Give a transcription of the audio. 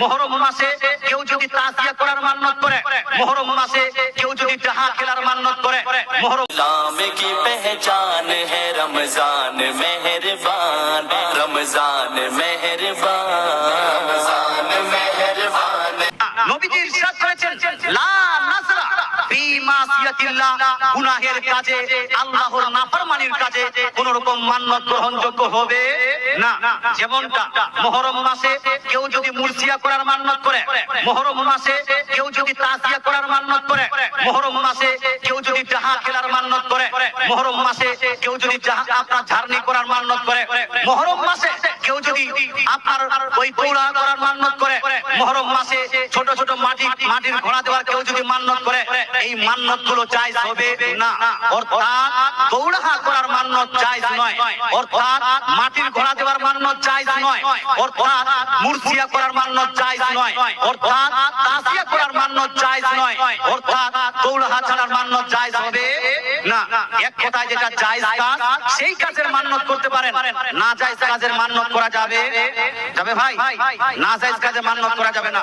মহরম মাসে কেউ যদি তাজিয়া করার মান্নত করে মহরম মাসে কেউ যদি ডাহা খেলার মান্নত করে মহরম কি পহচান হে রমজান মেহরবান রমজান মেহরবান মেহরবান। ইরশাদ করেছেন লা নাসরা ফি মাসিয়াতিল্লাহ গুনাহের কাজে আল্লাহর নাফরমানির কাজে কোন রকম মান্নত গ্রহণযোগ্য হবে? না। যেমনটা মুহররম মাসে কেউ যদি মুরসিয়া করার মান্নত করে মুহররম মাসে কেউ যদি তাজিয়া করার মান্নত করে মুহররম মাসে কেউ যদি জাহা খেলার মান্নত করে মুহররম মাসে কেউ যদি আপনার ঝারনি করার মান্নত করে মুহররম মাসে কেউ যদি আপনার ওই দৌড়া করার মান্নত করে, মহরম মাসে ছোট ছোট মাটি, মাটির ঘোড়া দেওয়ার কেউ যদি মান্নত করে এই মান্নতগুলো জায়জ হবে না। অর্থাৎ দৌড়া করার মান্নত জায়জ নয়। অর্থাৎ মাটির ঘোড়া দেওয়ার মান্নত জায়জ নয়। অর্থাৎ মুরসিয়া করার মান্নত জায়জ নয়। অর্থাৎ তাসিয়া করার মান্নত জায়জ নয়। অর্থাৎ দৌড়া ছাড়ার মান্নত জায়জ হবে না। এক কথায় যেটা জায়জ কাজ, সেই কাজের মান্নত করতে পারেন। না জায়জ কাজের মান্নত করা যাবে। যাবে ভাই? না জায়জ কাজের মান্নত করা যাবে না।